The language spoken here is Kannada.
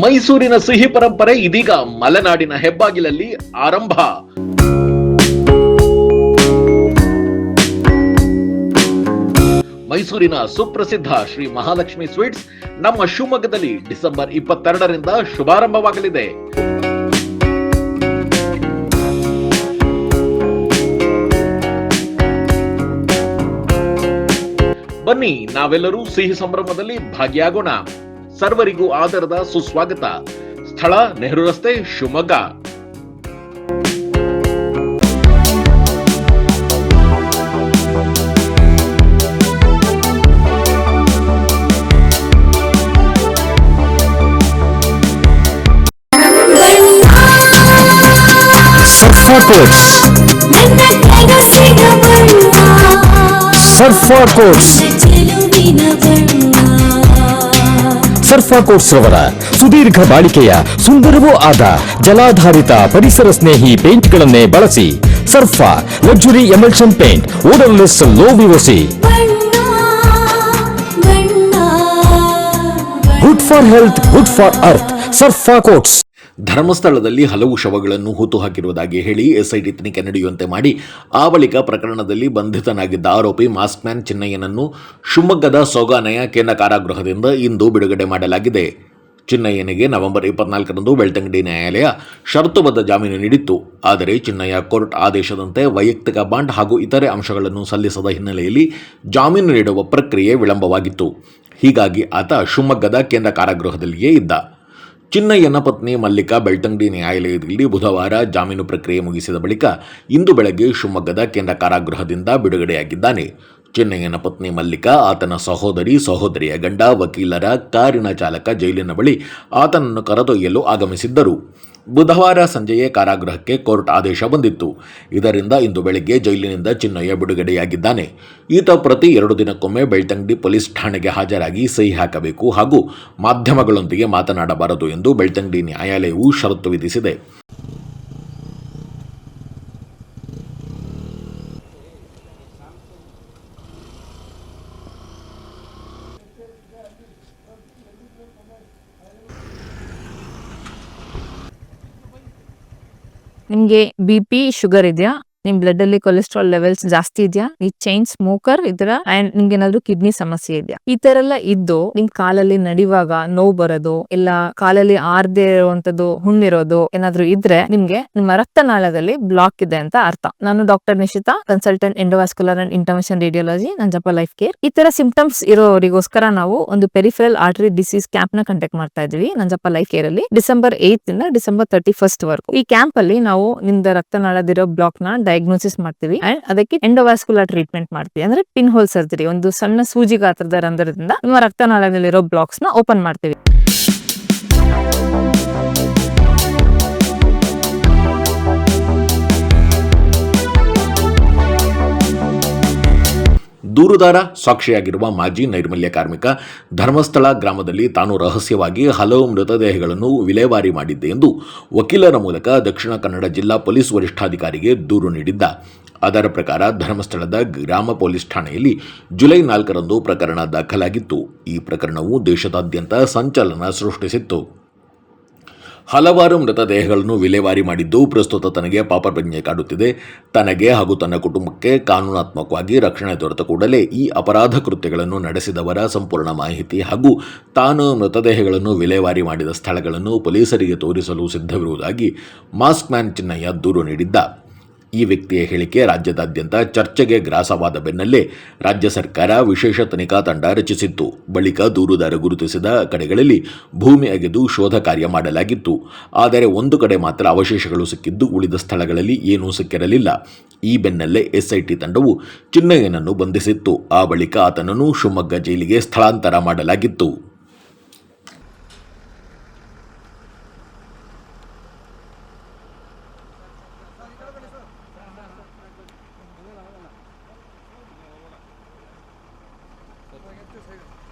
ಮೈಸೂರಿನ ಸಿಹಿ ಪರಂಪರೆ ಇದೀಗ ಮಲೆನಾಡಿನ ಹೆಬ್ಬಾಗಿಲಲ್ಲಿ ಆರಂಭ. ಮೈಸೂರಿನ ಸುಪ್ರಸಿದ್ಧ ಶ್ರೀ ಮಹಾಲಕ್ಷ್ಮಿ ಸ್ವೀಟ್ಸ್ ನಮ್ಮ ಶಿವಮೊಗ್ಗದಲ್ಲಿ ಡಿಸೆಂಬರ್ ಇಪ್ಪತ್ತೆರಡರಿಂದ ಶುಭಾರಂಭವಾಗಲಿದೆ. ಬನ್ನಿ, ನಾವೆಲ್ಲರೂ ಸಿಹಿ ಸಂಭ್ರಮದಲ್ಲಿ ಭಾಗಿಯಾಗೋಣ. ಸರ್ವರಿಗೂ ಆದರದ ಸುಸ್ವಾಗತ ಸ್ಥಳ ನೆಹರು ರಸ್ತೆ ಶಿವಮೊಗ್ಗ ಸರ್ಫಾ ಕೋಟ್ಸ್ ನನ್ನ ಕನಸಿನ ಬಣ್ಣ ಸರ್ಫಾ ಕೋಟ್ಸ್ ಚೆಲುವಿನ ಬಣ್ಣ ಸರ್ಫಾ ಕೋಟ್ಸ್ ರವರ ಸುದೀರ್ಘ ಬಾಳಿಕೆಯ ಸುಂದರವೂ ಆದ ಜಲಾಧಾರಿತ ಪರಿಸರ ಸ್ನೇಹಿ ಪೇಂಟ್ಗಳನ್ನೇ ಬಳಸಿ Surfa luxury emulsion paint odourless low VOC ಬಣ್ಣ ಬಣ್ಣ good for health good for earth Surfa coats ಧರ್ಮಸ್ಥಳದಲ್ಲಿ ಹಲವು ಶವಗಳನ್ನು ಹೂತು ಹಾಕಿರುವುದಾಗಿ ಹೇಳಿ ಎಸ್ಐಟಿ ತನಿಖೆ ನಡೆಯುವಂತೆ ಮಾಡಿ, ಆ ಬಳಿಕ ಪ್ರಕರಣದಲ್ಲಿ ಬಂಧಿತನಾಗಿದ್ದ ಆರೋಪಿ ಮಾಸ್ಕ್ ಮ್ಯಾನ್ ಚಿನ್ನಯ್ಯನನ್ನು ಶಿವಮೊಗ್ಗದ ಸೋಗಾನಯ ಕೇಂದ್ರ ಕಾರಾಗೃಹದಿಂದ ಇಂದು ಬಿಡುಗಡೆ ಮಾಡಲಾಗಿದೆ. ಚಿನ್ನಯ್ಯನಿಗೆ ನವೆಂಬರ್ ಇಪ್ಪತ್ನಾಲ್ಕರಂದು ಬೆಳ್ತಂಗಡಿ ನ್ಯಾಯಾಲಯ ಷರತ್ತುಬದ್ಧ ಜಾಮೀನು ನೀಡಿತ್ತು. ಆದರೆ ಚಿನ್ನಯ್ಯ ಕೋರ್ಟ್ ಆದೇಶದಂತೆ ವೈಯಕ್ತಿಕ ಬಾಂಡ್ ಹಾಗೂ ಇತರೆ ಅಂಶಗಳನ್ನು ಸಲ್ಲಿಸದ ಹಿನ್ನೆಲೆಯಲ್ಲಿ ಜಾಮೀನು ನೀಡುವ ಪ್ರಕ್ರಿಯೆ ವಿಳಂಬವಾಗಿತ್ತು. ಹೀಗಾಗಿ ಆತ ಶಿವಮೊಗ್ಗದ ಕೇಂದ್ರ ಕಾರಾಗೃಹದಲ್ಲಿಯೇ ಇದ್ದ. ಚಿನ್ನಯ್ಯನ ಪತ್ನಿ ಮಲ್ಲಿಕಾ ಬೆಳ್ತಂಗಡಿ ನ್ಯಾಯಾಲಯದಲ್ಲಿ ಬುಧವಾರ ಜಾಮೀನು ಪ್ರಕ್ರಿಯೆ ಮುಗಿಸಿದ ಬಳಿಕ ಇಂದು ಬೆಳಗ್ಗೆ ಶಿವಮೊಗ್ಗದ ಕೇಂದ್ರ ಕಾರಾಗೃಹದಿಂದ ಬಿಡುಗಡೆಯಾಗಿದ್ದಾನೆ. ಚಿನ್ನಯ್ಯನ ಪತ್ನಿ ಮಲ್ಲಿಕಾ, ಆತನ ಸಹೋದರಿ, ಸಹೋದರಿಯ ಗಂಡ, ವಕೀಲರ ಕಾರಿನ ಚಾಲಕ ಜೈಲಿನ ಬಳಿ ಆತನನ್ನು ಕರೆದೊಯ್ಯಲು ಆಗಮಿಸಿದ್ದರು. ಬುಧವಾರ ಸಂಜೆಯೇ ಕಾರಾಗೃಹಕ್ಕೆ ಕೋರ್ಟ್ ಆದೇಶ ಬಂದಿತ್ತು. ಇದರಿಂದ ಇಂದು ಬೆಳಗ್ಗೆ ಜೈಲಿನಿಂದ ಚಿನ್ನಯ್ಯ ಬಿಡುಗಡೆಯಾಗಿದ್ದಾನೆ. ಈತ ಪ್ರತಿ ಎರಡು ದಿನಕ್ಕೊಮ್ಮೆ ಬೆಳ್ತಂಗಡಿ ಪೊಲೀಸ್ ಠಾಣೆಗೆ ಹಾಜರಾಗಿ ಸಹಿ ಹಾಕಬೇಕು ಹಾಗೂ ಮಾಧ್ಯಮಗಳೊಂದಿಗೆ ಮಾತನಾಡಬಾರದು ಎಂದು ಬೆಳ್ತಂಗಡಿ ನ್ಯಾಯಾಲಯವು ಷರತ್ತು ವಿಧಿಸಿದೆ. ನಿಮ್ಗೆ ಬಿ ಪಿ ಶುಗರ್ ಇದೆಯಾ? ನಿಮ್ ಬ್ಲಡ್ ಅಲ್ಲಿ ಕೊಲೆಸ್ಟ್ರಾಲ್ ಲೆವೆಲ್ಸ್ ಜಾಸ್ತಿ ಇದೆಯಾ? ನೀ ಚೈನ್ ಸ್ಮೋಕರ್ ಇದರ ಅಂಡ್ ನಿಮ್ಗೆ ಏನಾದ್ರು ಕಿಡ್ನಿ ಸಮಸ್ಯೆ ಇದೆಯಾ? ಈ ತರ ಎಲ್ಲ ಇದ್ದು ನಿಮ್ ಕಾಲಲ್ಲಿ ನಡಿವಾಗ ನೋವು ಬರೋದು, ಇಲ್ಲ ಕಾಲಲ್ಲಿ ಆರ್ದೇ ಇರುವಂತದ್ದು ಹುಣ್ಣಿರೋದು ಏನಾದ್ರು ಇದ್ರೆ ನಿಮ್ಗೆ ನಿಮ್ಮ ರಕ್ತನಾಳದಲ್ಲಿ ಬ್ಲಾಕ್ ಇದೆ ಅಂತ ಅರ್ಥ. ನಾನು doctor Nishita consultant endovascular and intervention radiology Nanjappa life care ಈ ತರ ಸಿಂಪ್ಟಮ್ಸ್ ಇರೋರಿಗೋಸ್ಕರ ನಾವು ಒಂದು ಪೆರಿಫರಲ್ ಆರ್ಟರಿ ಡಿಸೀಸ್ ಕ್ಯಾಂಪ್ನ ಕಂಡಕ್ಟ್ ಮಾಡ್ತಾ ಇದೀವಿ, ನಂಜಪ್ಪ ಲೈಫ್ ಕೇರ್ ಅಲ್ಲಿ. ಡಿಸೆಂಬರ್ ಏತ್ ಇಂದ ಡಿಸೆಂಬರ್ ತರ್ಟಿ ಫಸ್ಟ್ ವರೆಗೂ. ಈ ಕ್ಯಾಂಪ್ ಅಲ್ಲಿ ನಾವು ನಿಮ್ದ ರಕ್ತನಾಳದಿರೋ ಬ್ಲಾಕ್ನ ಡಯಾಗ್ನೋಸಿಸ್ ಮಾಡ್ತೀವಿ. ಅಂಡ್ ಅದಕ್ಕೆ ಎಂಡೋವಾಸ್ಕುಲರ್ ಟ್ರೀಟ್ಮೆಂಟ್ ಮಾಡ್ತೀವಿ. ಅಂದ್ರೆ ಪಿನ್ ಹೋಲ್ ಸರ್ಜರಿ ಒಂದು ಸಣ್ಣ ಸೂಜಿ ಗಾತ್ರದ ರಂಧ್ರದಿಂದ ನಮ್ಮ ರಕ್ತನಾಳದಲ್ಲಿರೋ ಬ್ಲಾಕ್ಸ್ನ ಓಪನ್ ಮಾಡ್ತೀವಿ. ದೂರುದಾರ ಸಾಕ್ಷಿಯಾಗಿರುವ ಮಾಜಿ ನೈರ್ಮಲ್ಯ ಕಾರ್ಮಿಕ ಧರ್ಮಸ್ಥಳ ಗ್ರಾಮದಲ್ಲಿ ತಾನು ರಹಸ್ಯವಾಗಿ ಹಲವು ಮೃತದೇಹಗಳನ್ನು ವಿಲೇವಾರಿ ಮಾಡಿದ್ದೆ ಎಂದು ವಕೀಲರ ಮೂಲಕ ದಕ್ಷಿಣ ಕನ್ನಡ ಜಿಲ್ಲಾ ಪೊಲೀಸ್ ವರಿಷ್ಠಾಧಿಕಾರಿಗೆ ದೂರು ನೀಡಿದ್ದ. ಅದರ ಪ್ರಕಾರ ಧರ್ಮಸ್ಥಳದ ಗ್ರಾಮ ಪೊಲೀಸ್ ಠಾಣೆಯಲ್ಲಿ ಜುಲೈ ನಾಲ್ಕರಂದು ಪ್ರಕರಣ ದಾಖಲಾಗಿತ್ತು. ಈ ಪ್ರಕರಣವು ದೇಶದಾದ್ಯಂತ ಸಂಚಲನ ಸೃಷ್ಟಿಸಿತ್ತು. ಹಲವಾರು ಮೃತದೇಹಗಳನ್ನು ವಿಲೇವಾರಿ ಮಾಡಿದ್ದು ಪ್ರಸ್ತುತ ತನಗೆ ಪಾಪಪ್ರಜ್ಞೆ ಕಾಡುತ್ತಿದೆ. ತನಗೆ ಹಾಗೂ ತನ್ನ ಕುಟುಂಬಕ್ಕೆ ಕಾನೂನಾತ್ಮಕವಾಗಿ ರಕ್ಷಣೆ ದೊರೆತ ಕೂಡಲೇ ಈ ಅಪರಾಧ ಕೃತ್ಯಗಳನ್ನು ನಡೆಸಿದವರ ಸಂಪೂರ್ಣ ಮಾಹಿತಿ ಹಾಗೂ ತಾನು ಮೃತದೇಹಗಳನ್ನು ವಿಲೇವಾರಿ ಮಾಡಿದ ಸ್ಥಳಗಳನ್ನು ಪೊಲೀಸರಿಗೆ ತೋರಿಸಲು ಸಿದ್ಧವಿರುವುದಾಗಿ ಮಾಸ್ಕ್ ಮ್ಯಾನ್ ಚಿನ್ನಯ್ಯ ದೂರು ನೀಡಿದ್ದ. ಈ ವ್ಯಕ್ತಿಯ ಹೇಳಿಕೆ ರಾಜ್ಯದಾದ್ಯಂತ ಚರ್ಚೆಗೆ ಗ್ರಾಸವಾದ ಬೆನ್ನಲ್ಲೇ ರಾಜ್ಯ ಸರ್ಕಾರ ವಿಶೇಷ ತನಿಖಾ ತಂಡ ರಚಿಸಿತ್ತು. ಬಳಿಕ ದೂರುದಾರ ಗುರುತಿಸಿದ ಕಡೆಗಳಲ್ಲಿ ಭೂಮಿ ಅಗೆದು ಶೋಧ ಕಾರ್ಯ ಮಾಡಲಾಗಿತ್ತು. ಆದರೆ ಒಂದು ಕಡೆ ಮಾತ್ರ ಅವಶೇಷಗಳು ಸಿಕ್ಕಿದ್ದು ಉಳಿದ ಸ್ಥಳಗಳಲ್ಲಿ ಏನೂ ಸಿಕ್ಕಿರಲಿಲ್ಲ. ಈ ಬೆನ್ನಲ್ಲೇ ಎಸ್ಐಟಿ ತಂಡವು ಚಿನ್ನಯ್ಯನನ್ನು ಬಂಧಿಸಿತ್ತು. ಆ ಬಳಿಕ ಆತನನ್ನು ಶಿವಮೊಗ್ಗ ಜೈಲಿಗೆ ಸ್ಥಳಾಂತರ ಮಾಡಲಾಗಿತ್ತು. Just hit it.